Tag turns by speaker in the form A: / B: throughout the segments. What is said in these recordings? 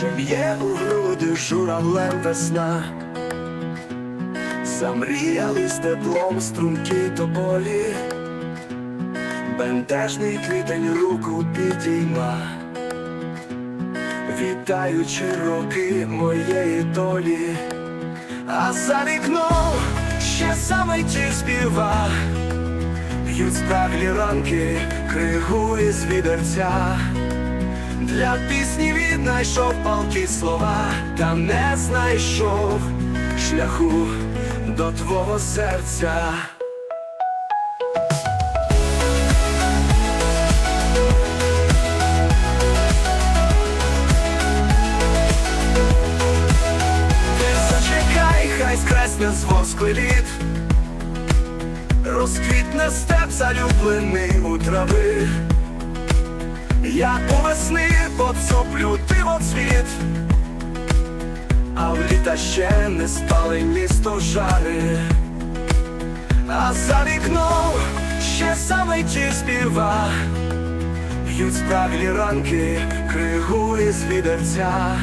A: Чи б'є у груди журавлем весна, Замріяли з теплом струмки тополі, Бентежний квітень руку підійма, Вітаючи роки моєї долі, а за вікном ще саме ті співа, Б'ють спраглі ранки, кригу із відерця. Для пісні віднайшов палки слова, та не знайшов шляху до твого серця. Ти зачекай, хай скресне з воску літ, розквітне степ залюблений у трави. Я у весни поцуплю дивоцвіт, а в літа ще не спали місто жари, а за вікном ще саме ті співа, б'ють спраглі ранки, кригу із відерця.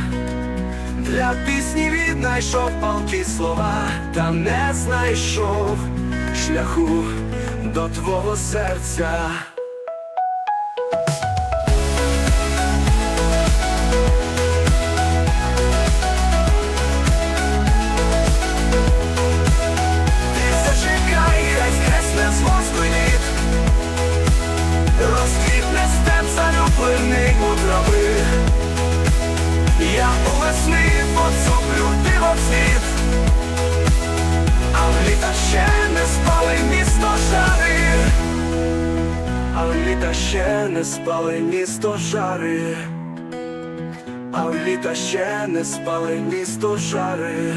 A: Для пісні віднайшов палки слова, та не знайшов шляху до твого серця. Ще не спали місто жари. А в літа ще не спали місто жари